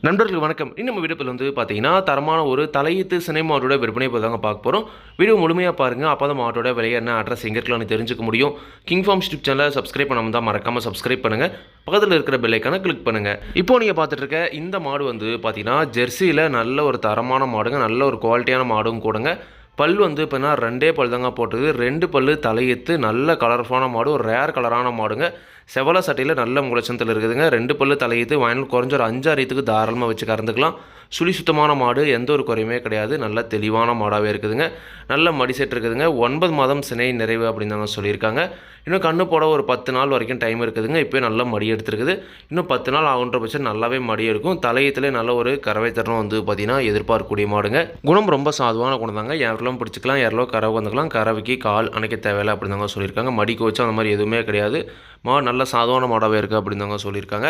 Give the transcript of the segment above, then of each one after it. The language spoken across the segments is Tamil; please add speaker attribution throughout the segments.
Speaker 1: நண்பர்களுக்கு வணக்கம். இன்னும் வீடியோவில் வந்து பார்த்தீங்கன்னா தரமான ஒரு தலையீத்து சினிமாவோட விற்பனை இப்போ தாங்க பார்க்க போகிறோம் வீடியோ முழுமையாக பாருங்கள் அப்போ தான் மாட்டோட விலை என்ன அட்ரஸ் எங்கே இருக்கலாம்னு தெரிஞ்சுக்க முடியும். கிங் ஃபார்ம் யூடியூப் சேனலை சப்ஸ்கிரைப் பண்ணாமல் தான் மறக்காமல் சப்ஸ்கிரைப் பண்ணுங்கள் பக்கத்தில் இருக்கிற பெல்லைக்கான கிளிக் பண்ணுங்கள் இப்போ நீங்கள் பார்த்துட்டு இருக்க இந்த மாடு வந்து பார்த்தீங்கன்னா ஜெர்சியில் நல்ல ஒரு தரமான மாடுங்க. நல்ல ஒரு குவாலிட்டியான மாடும் கூடங்க. பல் வந்து இப்போனா ரெண்டே பல் தாங்க போட்டது. ரெண்டு பல் தலையெத்து நல்ல கலர்ஃபுல்லான மாடு ஒரு ரேர் கலரான மாடுங்க. செவல சட்டையில் நல்ல முளைச்சத்தில் இருக்குதுங்க. ரெண்டு பல்லு தலையெத்து வாயினால் குறைஞ்ச ஒரு அஞ்சாறு தாராளமாக வச்சு கறந்துக்கலாம். சுழி சுத்தமான மாடு எந்த ஒரு குறையுமே கிடையாது. நல்ல தெளிவான மாடாகவே இருக்குதுங்க. நல்ல மடி செட் இருக்குதுங்க. ஒன்பது மாதம் சினை நிறைவு அப்படின்னு தாங்க சொல்லியிருக்காங்க. இன்னும் கண்ணு போட ஒரு பத்து நாள் வரைக்கும் டைம் இருக்குதுங்க. இப்போ நல்ல மடி எடுத்துருக்குது. இன்னும் பத்து நாள் ஆகுன்ற பட்சம் நல்லாவே மடி எடுக்கும். தலையத்திலே நல்ல ஒரு கறவை தரம் வந்து பார்த்திங்கன்னா எதிர்பார்க்கக்கூடிய மாடுங்க. குணம் ரொம்ப சாதுவான குணம் தாங்க. யாரெல்லாம் பிடிச்சிக்கலாம் யாரெல்லாம் கறவை வந்துக்கலாம் கறவைக்கு கால் அணைக்க தேவையில்லை அப்படின்னு தாங்க சொல்லியிருக்காங்க. மடிக்கு வச்சு அந்த மாதிரி எதுவுமே கிடையாது. மாடு நல்ல சாதுவான மாடாகவே இருக்குது அப்படின்னு தாங்க சொல்லியிருக்காங்க.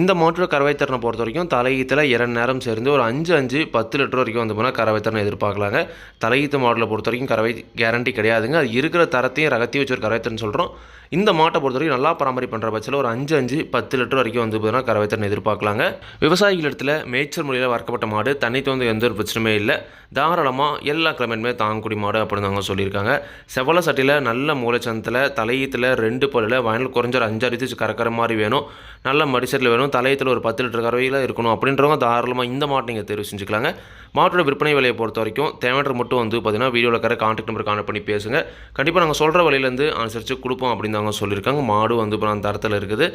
Speaker 1: இந்த மாட்டோட கறவை திறனை பொறுத்த வரைக்கும் தலையீத்தில் இரண்டு நேரம் சேர்ந்து ஒரு அஞ்சு அஞ்சு பத்து லிட்டர் வரைக்கும் வந்து போனால் கறவை திறனை எதிர்பார்க்கலாங்க. தலையீத்து மாடலை பொறுத்த வரைக்கும் கறவை கேரண்டி கிடையாதுங்க. அது இருக்கிற தரத்தையும் ரகத்தையும் வச்சு ஒரு கறவை திறன் சொல்கிறோம் இந்த மாட்டை பொறுத்த வரைக்கும் நல்லா பராமரி பண்ணுற பட்சத்தில் ஒரு அஞ்சு அஞ்சு பத்து லிட்டர் வரைக்கும் வந்து பார்த்தீங்கன்னா கறவை திறன் எதிர்பார்க்கலாங்க. விவசாயிகள் இடத்துல மேய்ச்சல் முறையில் வளர்க்கப்பட்ட மாடு தண்ணி தோந்து எந்த ஒரு பிரச்சனையுமே இல்லை. தாராளமாக எல்லா கிழமையுமே தாங்கக்கூடிய மாடு அப்படின்னு தாங்க சொல்லியிருக்காங்க. செவல சட்டியில் நல்ல மூளைச்சந்தத்தில் தலையீத்தில் ரெண்டு பல்லில் வயலில் குறைஞ்ச ஒரு அஞ்சு அடித்து கறக்கிற மாதிரி வேணும். நல்ல மடிசட்டில் வேணும். தலையத்தில் ஒரு பத்து லிட்டர் கறவையில் இருக்கணும் அப்படின்றவங்க தாராளமாக இந்த மாட்டை நீங்கள் தெரிவு செஞ்சுக்கலாங்க. மாட்டோட விற்பனை விலையை பொறுத்த வரைக்கும் தேவைன்ற மட்டும் வந்து பார்த்தீங்கன்னா வீடியோவில் இருக்கிற கான்டாக்ட் நம்பர் கான்டாக்ட் பண்ணி பேசுங்க. கண்டிப்பாக நாங்கள் சொல்கிற வழியிலேருந்து அனுசரித்து கொடுப்போம் அப்படின்னு தாங்க சொல்லியிருக்காங்க. மாடு வந்து இப்போ நான் தரத்தில் இருக்குது.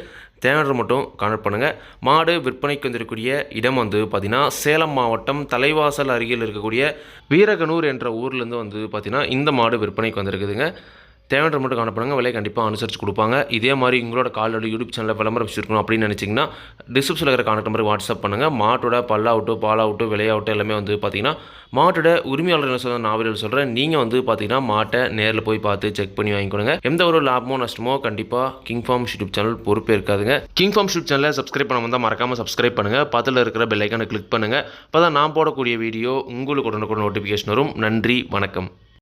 Speaker 1: தேனர் மட்டும் கனெக்ட் பண்ணுங்கள் மாடு விற்பனைக்கு வந்திருக்கக்கூடிய இடம் வந்து பார்த்திங்கன்னா சேலம் மாவட்டம் தலைவாசல் அருகில் இருக்கக்கூடிய வீரகனூர் என்ற ஊர்லேருந்து வந்து பார்த்திங்கன்னா இந்த மாடு விற்பனைக்கு வந்திருக்குதுங்க. தேவையான மட்டும் காணப்படுங்க விலையை கண்டிப்பாக அனுசரித்து கொடுப்பாங்க. இதே மாதிரி உங்களோட காலோட யூடியூப் சேனலில் விளம்பரம் வச்சுருக்கணும் அப்படின்னு நினச்சிங்கன்னா டிஸ்கிரிப்ஷனில் இருக்கிற கான்டாக்ட் நம்பருக்கு வாட்ஸ்அப் பண்ணுங்கள் மாட்டோட பல்லாவட்டு பாலாவட்டு விலையாவட்டு எல்லாமே வந்து பார்த்தீங்கன்னா மாட்டோட உரிமையாளர் சொல்ல நாவலில் சொல்கிறேன் நீங்கள் வந்து பார்த்தீங்கன்னா மாட்டை நேரில் போய் பார்த்து செக் பண்ணி வாங்கிக்கொடுங்க எந்த ஒரு லாபமோ நஷ்டமோ கண்டிப்பாக கிங் ஃபார்ம் யூடியூப் சேனல் பொறுப்பே இருக்காதுங்க. கிங் ஃபார்ம் யூடியூப் சேனலை சப்ஸ்கிரைப் பண்ண வந்தால் மறக்காமல் சப்ஸ்கிரைப் பண்ணுங்கள் பக்கத்தில் இருக்கிற பெல் ஐக்கானை கிளிக் பண்ணுங்கள் அப்போ தான் நான் போடக்கூடிய வீடியோ உங்களுக்கு உடனுக்குடன் நோட்டிஃபிகேஷன் வரும். நன்றி வணக்கம்.